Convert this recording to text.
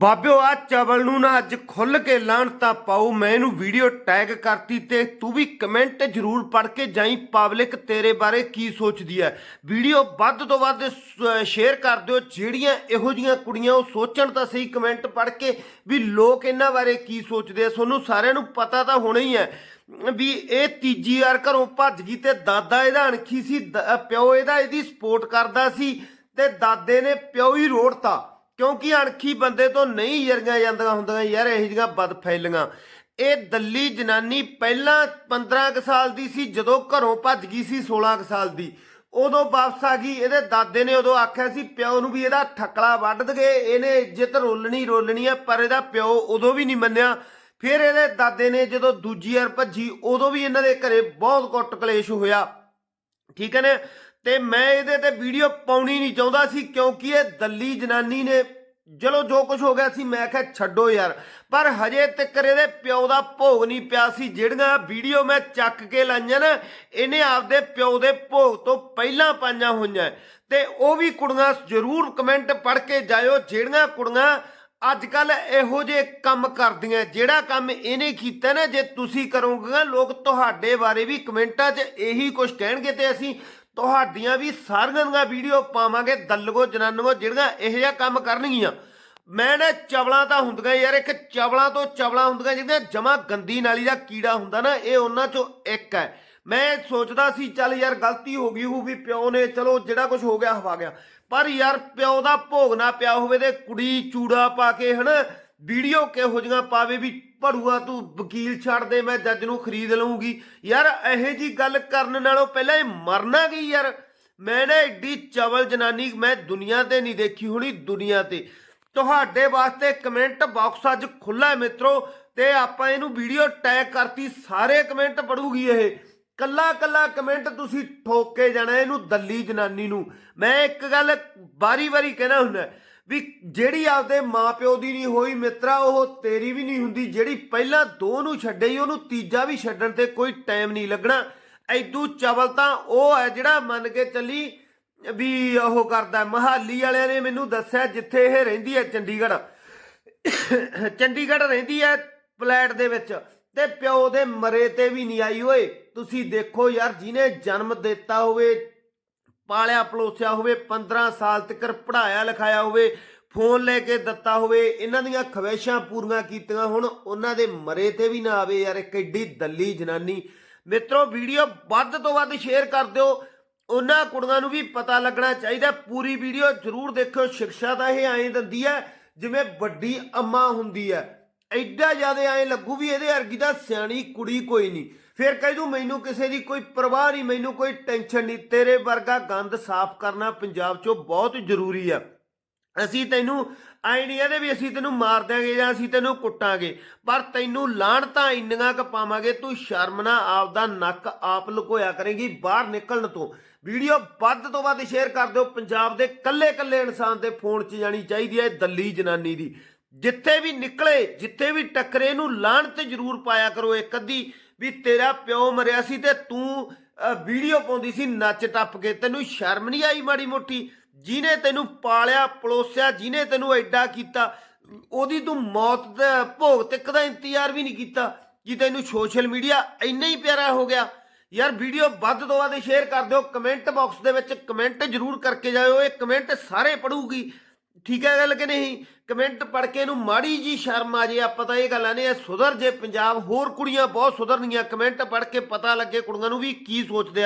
ਬਾਬਿਓ ਆ ਚਵਲ ਨੂੰ ਨਾ ਅੱਜ ਖੁੱਲ ਕੇ ਲਾਣ ਤਾਂ ਪਾਉ ਮੈਂ ਇਹਨੂੰ ਵੀਡੀਓ ਟੈਗ ਕਰਤੀ ਤੇ ਤੂੰ ਵੀ ਕਮੈਂਟ ਜ਼ਰੂਰ ਪੜ੍ਹ ਕੇ ਜਾਈ। ਪਬਲਿਕ, ਤੇਰੇ ਬਾਰੇ ਕੀ ਸੋਚਦੀ ਹੈ ਵੀਡੀਓ ਵੱਧ ਤੋਂ ਵੱਧ ਸ਼ੇਅਰ ਕਰ ਦਿਓ। ਜਿਹੜੀਆਂ ਇਹੋ ਜੀਆਂ ਕੁੜੀਆਂ ਉਹ ਸੋਚਣ ਤਾਂ ਸਹੀ ਕਮੈਂਟ ਪੜ੍ਹ ਕੇ ਵੀ ਲੋਕ ਇਹਨਾਂ ਬਾਰੇ ਕੀ ਸੋਚਦੇ ਆ। ਤੁਹਾਨੂੰ ਸਾਰਿਆਂ ਨੂੰ ਪਤਾ ਤਾਂ ਹੋਣਾ ਹੀ ਹੈ ਵੀ ਇਹ ਤੀਜੀ ਵਾਰ ਘਰੋਂ ਭੱਜ ਗਈ ਤੇ ਦਾਦਾ ਇਹਦਾ ਅਣਖੀ ਸੀ। ਦ- ਪਿਓ ਇਹਦਾ ਇਹਦੀ ਸਪੋਰਟ ਕਰਦਾ ਸੀ ਤੇ ਦਾਦੇ ਨੇ ਪਿਓ ਹੀ ਰੋੜਤਾ। ਕਿਉਂਕਿ ਅਣਖੀ ਬੰਦੇ ਤੋਂ ਨਹੀਂ ਜਰੀਆਂ ਜਾਂਦੀਆਂ ਹੁੰਦੀਆਂ ਯਾਰ, ਇਹ ਜਿਹੀਆਂ ਬਦਫੈਲੀਆਂ ਇਹ ਦੱਲੀ ਜਨਾਨੀ ਪਹਿਲਾਂ 15 ਕੁ ਸਾਲ ਦੀ ਸੀ, ਜਦੋਂ ਘਰੋਂ ਭੱਜ ਗਈ ਸੀ 16 ਕੁ ਸਾਲ ਦੀ। ਉਦੋਂ ਵਾਪਸ ਆ ਗਈ, ਇਹਦੇ ਦਾਦੇ ਨੇ ਉਦੋਂ ਆਖਿਆ ਸੀ, ਪਿਓ ਨੂੰ ਵੀ ਇਹਦਾ ਠੱਕਲਾ ਵੱਢ ਦਗੇ, ਇਹਨੇ ਇੱਜ਼ਤ ਰੋਲਣੀ ਰੋਲਣੀ ਹੈ ਪਰ ਇਹਦਾ ਪਿਓ ਉਦੋਂ ਵੀ ਨਹੀਂ ਮੰਨਿਆ। ਫਿਰ ਇਹਦੇ ਦਾਦੇ ਨੇ ਜਦੋਂ ਦੂਜੀ ਵਾਰ ਭੱਜੀ, ਉਦੋਂ ਵੀ ਇਹਨਾਂ ਦੇ ਘਰੇ ਬਹੁਤ ਕੁੱਟ ਕਲੇਸ਼ ਹੋਇਆ। ਠੀਕ ਹੈ ਨਾ? ਤੇ ਮੈਂ ਇਹਦੇ ਤੇ ਵੀਡੀਓ ਪਾਉਣੀ ਨਹੀਂ ਚਾਹੁੰਦਾ ਸੀ ਕਿਉਂਕਿ ਇਹ ਦੱਲੀ ਜਨਾਨੀ ਨੇ, ਚਲੋ ਜੋ ਕੁਝ ਹੋ ਗਿਆ ਸੀ, ਮੈਂ ਕਿਹਾ ਛੱਡੋ ਯਾਰ। ਪਰ ਹਜੇ ਤੱਕ ਇਹਦੇ ਪਿਓ ਦਾ ਭੋਗ ਨਹੀਂ ਪਿਆ ਸੀ, ਜਿਹੜੀਆਂ ਵੀਡੀਓ ਮੈਂ ਚੱਕ ਕੇ ਲਾਈਆਂ ਨਾ, ਇਹਨੇ ਆਪਦੇ ਪਿਓ ਦੇ ਭੋਗ ਤੋਂ ਪਹਿਲਾਂ ਪਾਈਆਂ ਹੋਈਆਂ। ਤੇ ਉਹ ਵੀ ਕੁੜੀਆਂ ਜ਼ਰੂਰ ਕਮੈਂਟ ਪੜ੍ਹ ਕੇ ਜਾਇਓ, ਜਿਹੜੀਆਂ ਕੁੜੀਆਂ ਅੱਜ ਕੱਲ ਇਹੋ ਜੇ ਕੰਮ ਕਰਦੀਆਂ। ਜਿਹੜਾ ਕੰਮ ਇਹਨੇ ਕੀਤਾ ਨਾ, ਜੇ ਤੁਸੀਂ ਕਰੋਗੇ ਲੋਕ ਤੁਹਾਡੇ ਬਾਰੇ ਵੀ ਕਮੈਂਟਾਂ 'ਚ ਇਹੀ ਕੁਝ ਕਹਿਣਗੇ ਤੇ ਅਸੀਂ ਤੁਹਾਡੀਆਂ ਵੀ ਸਾਰੀਆਂ ਦੀਆਂ ਵੀਡੀਓ ਪਾਵਾਂਗੇ ਦਲਗੋ ਜਨਾਨਗੋ ਜਿਹੜੀਆਂ ਇਹੋ ਜਿਹਾ ਕੰਮ ਕਰਨਗੀਆਂ। ਮੈਂ ਨਾ ਚਵਲਾਂ ਤਾਂ ਹੁੰਦੀਆਂ ਯਾਰ, ਇੱਕ ਚਵਲਾਂ ਤੋਂ ਚਵਲਾਂ ਹੁੰਦੀਆਂ ਜਿਹੜੀਆਂ ਜਮਾ ਗੰਦੀ ਨਾਲੀ ਦਾ ਕੀੜਾ ਹੁੰਦਾ ਨਾ, ਇਹ ਉਹਨਾਂ ਚੋਂ ਇੱਕ ਹੈ। ਮੈਂ ਸੋਚਦਾ ਸੀ, ਚੱਲ ਯਾਰ ਗਲਤੀ ਹੋ ਗਈ ਹੋ ਵੀ ਪਿਓ ਨੇ, ਚਲੋ ਜਿਹੜਾ ਕੁਝ ਹੋ ਗਿਆ ਹਵਾ ਗਿਆ। ਪਰ ਯਾਰ ਪਿਓ ਦਾ ਭੋਗ ਨਾ ਪਿਆ ਹੋਵੇ ਤੇ ਕੁੜੀ ਚੂੜਾ ਪਾ ਕੇ ਹਨਾ, ਵੀਡੀਓ ਕਿਹੋ ਜਿਹੀਆਂ ਪਾਵੇ ਵੀ ਭੜੂਆ ਤੂੰ ਵਕੀਲ ਛੱਡ ਦੇ, ਮੈਂ ਜੱਜ ਨੂੰ ਖਰੀਦ ਲਵਾਂਗੀ ਯਾਰ, ਇਹੋ ਜੀ ਗੱਲ ਕਰਨ ਨਾਲੋਂ ਪਹਿਲਾਂ ਇਹ ਮਰਨਾ ਗਈ ਯਾਰ? ਮੈਂ ਨਾ ਐਡੀ ਚਵਲ ਜਨਾਨੀ, ਮੈਂ ਦੁਨੀਆ ਤੇ ਨਹੀਂ ਦੇਖੀ ਹੋਣੀ, ਦੁਨੀਆ ਤੇ। ਤੁਹਾਡੇ ਵਾਸਤੇ ਕਮੈਂਟ ਬਾਕਸ ਅੱਜ ਖੁੱਲਾ ਹੈ ਮਿੱਤਰੋ, ਤੇ ਆਪਾਂ ਇਹਨੂੰ ਵੀਡੀਓ ਟੈਗ ਕਰਤੀ, ਸਾਰੇ ਕਮੈਂਟ ਪੜੂਗੀ ਇਹ। ਕੱਲਾ ਕੱਲਾ ਕਮੈਂਟ ਤੁਸੀਂ ਠੋਕ ਕੇ ਜਾਣਾ ਇਹਨੂੰ, ਦੱਲੀ ਜਨਾਨੀ ਨੂੰ। ਮੈਂ ਇੱਕ ਗੱਲ ਬਾਰੀ ਵਾਰੀ ਕਹਿਣਾ ਹੁੰਦਾ ਵੀ ਜਿਹੜੀ ਆਪਦੇ ਮਾਪਿਓ ਦੀ ਨਹੀਂ ਹੋਈ ਮਿੱਤਰਾ, ਉਹ ਤੇਰੀ ਵੀ ਨਹੀਂ ਹੁੰਦੀ, ਜਿਹੜੀ ਪਹਿਲਾਂ ਦੋ ਨੂੰ ਛੱਡਈ ਉਹਨੂੰ ਤੀਜਾ ਵੀ ਛੱਡਣ ਤੇ ਕੋਈ ਟਾਈਮ ਨਹੀਂ ਲੱਗਣਾ। ਐਦੂ ਚਵਲ ਤਾਂ ਉਹ ਹੈ ਜਿਹੜਾ ਮੰਨ ਕੇ ਚੱਲੀ ਵੀ ਉਹ ਕਰਦਾ। ਮਹਾਲੀ ਵਾਲਿਆਂ ਨੇ ਮੈਨੂੰ ਦੱਸਿਆ ਜਿੱਥੇ ਇਹ ਰਹਿੰਦੀ ਹੈ ਚੰਡੀਗੜ੍ਹ। ਚੰਡੀਗੜ੍ਹ ਰਹਿੰਦੀ ਹੈ ਫਲੈਟ ਦੇ ਵਿੱਚ ਤੇ ਪਿਓ ਦੇ ਮਰੇ ਤੇ ਵੀ ਨਹੀਂ ਆਈ ਓਏ। ਤੁਸੀਂ ਦੇਖੋ ਯਾਰ, ਜਿਹਨੇ ਜਨਮ ਦਿੱਤਾ ਹੋਵੇ ਪਾਲਿਆ, ਪਲੋਸਿਆ ਹੋਵੇ 15 ਸਾਲ ਤੱਕ ਪੜਾਇਆ ਲਿਖਾਇਆ ਹੋਵੇ, ਫੋਨ ਲੈ ਕੇ ਦਿੱਤਾ ਹੋਵੇ, ਇਹਨਾਂ ਦੀਆਂ ਖਵੇਸ਼ਾਂ ਪੂਰੀਆਂ ਕੀਤੀਆਂ ਹੁਣ, ਉਹਨਾਂ ਦੇ ਮਰੇ ਤੇ ਵੀ ਨਾ ਆਵੇ ਯਾਰ, ਇੱਕ ਏਡੀ ਦੱਲੀ ਜਨਾਨੀ। ਮਿੱਤਰੋ, ਵੀਡੀਓ ਵੱਧ ਤੋਂ ਵੱਧ ਸ਼ੇਅਰ ਕਰ ਦਿਓ। ਉਹਨਾਂ ਕੁੜੀਆਂ ਨੂੰ ਵੀ ਪਤਾ ਲੱਗਣਾ ਚਾਹੀਦਾ। ਪੂਰੀ ਵੀਡੀਓ ਜ਼ਰੂਰ ਦੇਖਿਓ। ਸਿੱਖਿਆ ਤਾਂ ਇਹ ਐਂ ਦਿੰਦੀ ਹੈ, ਜਿਵੇਂ ਵੱਡੀ ਅੰਮਾ ਹੁੰਦੀ ਹੈ। ਐਡਾ ਜ਼ਿਆਦਾ ਐਂ ਲੱਗੂ ਵੀ ਇਹਦੇ ਅਰਗੀ ਦਾ ਸਿਆਣੀ ਕੁੜੀ ਕੋਈ ਨਹੀਂ। ਫਿਰ ਕਹਿ ਦੂ, ਮੈਨੂੰ ਕਿਸੇ ਦੀ ਕੋਈ ਪਰਵਾਹ ਨਹੀਂ, ਮੈਨੂੰ ਕੋਈ ਟੈਨਸ਼ਨ ਨਹੀਂ। ਤੇਰੇ ਵਰਗਾ ਗੰਦ ਸਾਫ਼ ਕਰਨਾ ਪੰਜਾਬ 'ਚੋਂ ਬਹੁਤ ਜ਼ਰੂਰੀ ਆ। ਅਸੀਂ ਤੈਨੂੰ ਐ ਨਹੀਂ ਵੀ ਅਸੀਂ ਤੈਨੂੰ ਮਾਰ ਦਿਆਂਗੇ ਜਾਂ ਅਸੀਂ ਤੈਨੂੰ ਕੁੱਟਾਂਗੇ, ਪਰ ਤੈਨੂੰ ਲਾਣ ਤਾਂ ਇੰਨੀਆਂ ਕ ਪਾਵਾਂਗੇ, ਤੂੰ ਸ਼ਰਮ ਨਾ ਆਪਦਾ ਨੱਕ ਆਪ ਲੁਕੋਇਆ ਕਰੇਗੀ ਬਾਹਰ ਨਿਕਲਣ ਤੋਂ। ਵੀਡੀਓ ਵੱਧ ਤੋਂ ਵੱਧ ਸ਼ੇਅਰ ਕਰ ਦਿਓ। ਪੰਜਾਬ ਦੇ ਕੱਲੇ ਕੱਲੇ ਇਨਸਾਨ ਦੇ ਫੋਨ 'ਚ ਜਾਣੀ ਚਾਹੀਦੀ ਹੈ ਦੱਲੀ ਜਨਾਨੀ ਦੀ। ਜਿੱਥੇ ਵੀ ਨਿਕਲੇ, ਜਿੱਥੇ ਵੀ ਟੱਕਰੇ ਨੂੰ ਲਾਣ ਤੇ ਜ਼ਰੂਰ ਪਾਇਆ ਕਰੋ। ਇੱਕ ਅੱਧੀ ਵੀ ਤੇਰਾ ਪਿਓ ਮਰਿਆ ਸੀ ਤੇ ਤੂੰ ਵੀਡੀਓ ਪਾਉਂਦੀ ਸੀ ਨੱਚ ਟੱਪ ਕੇ। ਤੈਨੂੰ ਸ਼ਰਮ ਨਹੀਂ ਆਈ ਮਾੜੀ ਮੋਟੀ? ਜਿਹਨੇ ਤੈਨੂੰ ਪਾਲਿਆ, ਪਲੋਸਿਆ, ਜਿਹਨੇ ਤੈਨੂੰ ਐਡਾ ਕੀਤਾ, ਉਹਦੀ ਤੂੰ ਮੌਤ ਦੇ ਭੋਗ ਤੱਕ ਦਾ ਇੰਤਜ਼ਾਰ ਵੀ ਨਹੀਂ ਕੀਤਾ ਕਿ ਤੈਨੂੰ ਸੋਸ਼ਲ ਮੀਡੀਆ ਇੰਨਾ ਹੀ ਪਿਆਰਾ ਹੋ ਗਿਆ। ਯਾਰ, ਵੀਡੀਓ ਵੱਧ ਤੋਂ ਵੱਧ ਸ਼ੇਅਰ ਕਰ ਦਿਓ। ਕਮੈਂਟ ਬਾਕਸ ਦੇ ਵਿੱਚ ਕਮੈਂਟ ਜ਼ਰੂਰ ਕਰਕੇ ਜਾਇਓ। ਇਹ ਕਮੈਂਟ ਸਾਰੇ ਪੜੂਗੀ ਠੀਕ ਹੈ ਗੱਲ ਕਿ ਨਹੀਂ? ਕਮੈਂਟ ਪੜ੍ਹ ਕੇ ਇਹਨੂੰ ਮਾੜੀ ਜੀ ਸ਼ਰਮ ਆ ਜੇ, ਆਪਾਂ ਤਾਂ ਇਹ ਗੱਲਾਂ ਨੇ, ਇਹ ਸੁਧਰ ਜੇ ਪੰਜਾਬ, ਹੋਰ ਕੁੜੀਆਂ ਬਹੁਤ ਸੁਧਰਨੀਆਂ। ਕਮੈਂਟ ਪੜ੍ਹ ਕੇ ਪਤਾ ਲੱਗੇ ਕੁੜੀਆਂ ਨੂੰ ਵੀ ਕੀ ਸੋਚਦੇ